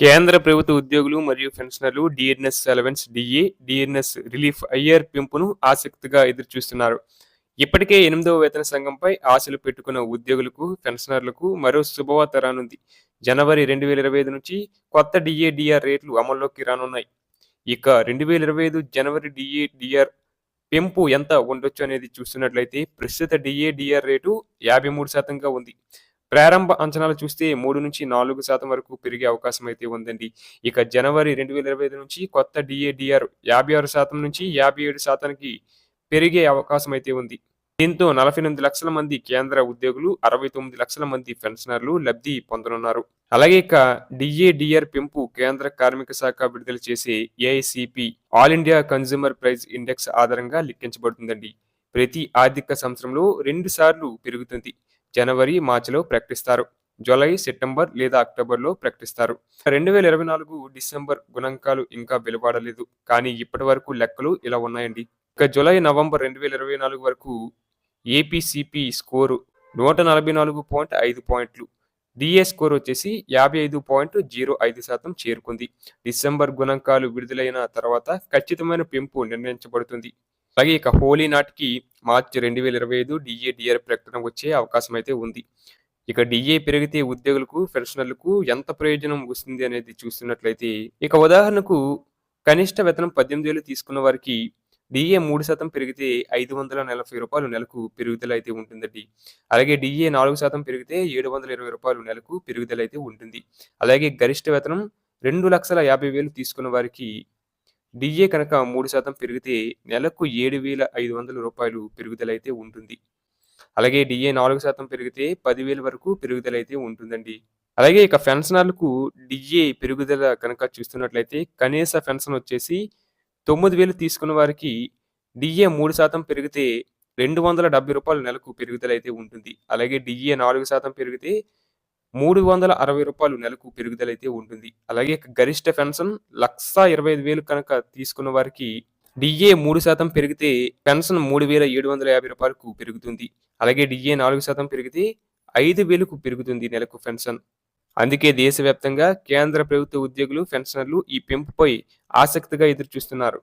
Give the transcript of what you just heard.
కేంద్ర ప్రభుత్వ ఉద్యోగులు మరియు పెన్షనర్లు DNS allowance DA DNS relief IR పెంపును ఆసక్తిగా ఎదురుచూస్తున్నారు. ఇప్పటికే ఎనిమిదవ వేతన సంఘంపై ఆశలు పెట్టుకున్న ఉద్యోగులకు పెన్షనర్లకు మరో శుభవార్త రానుంది. జనవరి రెండు వేల ఇరవై ఐదు నుంచి కొత్త డిఏ డిఆర్ రేట్లు అమల్లోకి రానున్నాయి. ఇక రెండు వేల ఇరవై ఐదు జనవరి డిఏ డిఆర్ పెంపు ఎంత ఉండొచ్చు అనేది చూస్తున్నట్లయితే ప్రస్తుత డిఏ డిఆర్ రేటు యాభై మూడు శాతంగా ఉంది. ప్రారంభ అంచనాలు చూస్తే మూడు నుంచి నాలుగు శాతం వరకు పెరిగే అవకాశం అయితే ఉందండి. ఇక జనవరి రెండు వేల ఇరవై ఐదు నుంచి కొత్త డిఏడిఆర్ యాభై ఆరు శాతం నుంచి యాభై ఏడు శాతానికి పెరిగే అవకాశం అయితే ఉంది. దీంతో నలభై ఎనిమిది లక్షల మంది కేంద్ర ఉద్యోగులు అరవై తొమ్మిది లక్షల మంది పెన్షనర్లు లబ్ధి పొందనున్నారు. అలాగే ఇక డిఏడిఆర్ పెంపు కేంద్ర కార్మిక శాఖ విడుదల చేసే AICP all India consumer price index ఆధారంగా లెక్కించబడుతుందండి. ప్రతి ఆర్థిక సంవత్సరంలో రెండు సార్లు పెరుగుతుంది. జనవరి మార్చిలో ప్రకటిస్తారు. జూలై సెప్టెంబర్ లేదా అక్టోబర్లో ప్రకటిస్తారు. రెండు వేల ఇరవై నాలుగు డిసెంబర్ గుణాంకాలు ఇంకా వెలువడలేదు. కానీ ఇప్పటి వరకు లెక్కలు ఇలా ఉన్నాయండి. ఇక జూలై నవంబర్ రెండు వేల ఇరవై నాలుగు వరకు ఏపీసీపీ స్కోరు నూట నలభై నాలుగు పాయింట్ ఐదు పాయింట్లు. డిఏ స్కోర్ వచ్చేసి యాభై ఐదు పాయింట్ జీరో ఐదు శాతం చేరుకుంది. డిసెంబర్ గుణాంకాలు విడుదలైన తర్వాత ఖచ్చితమైన పెంపు నిర్ణయించబడుతుంది. అలాగే ఇక హోలీ నాటికి మార్చి రెండు వేల ఇరవై ఐదు డిఏ డిఆర్ ప్రకటన వచ్చే అవకాశం అయితే ఉంది. ఇక డిఏ పెరిగితే ఉద్యోగులకు పెన్షనర్లకు ఎంత ప్రయోజనం వస్తుంది అనేది చూస్తున్నట్లయితే ఇక ఉదాహరణకు కనిష్ట వేతనం పద్దెనిమిది వేలు తీసుకున్న వారికి డిఏ మూడు శాతం పెరిగితే ఐదు వందల నలభై రూపాయలు నెలకు పెరుగుదల అయితే ఉంటుందండి. అలాగే డిఏ నాలుగు శాతం పెరిగితే ఏడు వందల ఇరవై రూపాయలు నెలకు పెరుగుదల అయితే ఉంటుంది. అలాగే గరిష్ట వేతనం రెండు లక్షల యాభై వేలు తీసుకున్న వారికి డిఏ కనుక మూడు శాతం పెరిగితే నెలకు ఏడు వేల ఐదు వందల రూపాయలు పెరుగుదల అయితే ఉంటుంది. అలాగే డిఏ నాలుగు శాతం పెరిగితే పదివేల వరకు పెరుగుదల అయితే ఉంటుందండి. అలాగే ఇక పెన్షనర్లకు డిఏ పెరుగుదల కనుక చూస్తున్నట్లయితే కనీస పెన్షన్ వచ్చేసి తొమ్మిది వేలు తీసుకున్న వారికి డిఏ మూడు శాతం పెరిగితే రెండు వందల డెబ్బై రూపాయల నెలకు పెరుగుదల అయితే ఉంటుంది. అలాగే డిఏ నాలుగు శాతం పెరిగితే మూడు వందల అరవై రూపాయలు నెలకు పెరుగుదల అయితే ఉంటుంది. అలాగే గరిష్ట పెన్షన్ లక్ష ఇరవై ఐదు వేలు కనుక తీసుకున్న వారికి డిఏ మూడు శాతం పెరిగితే పెన్షన్ మూడు వేల ఏడు వందల యాభై రూపాయలకు పెరుగుతుంది. అలాగే డిఏ నాలుగు శాతం పెరిగితే ఐదు వేలకు పెరుగుతుంది నెలకు పెన్షన్. అందుకే దేశవ్యాప్తంగా కేంద్ర ప్రభుత్వ ఉద్యోగులు పెన్షనర్లు ఈ పెంపుపై ఆసక్తిగా ఎదురు చూస్తున్నారు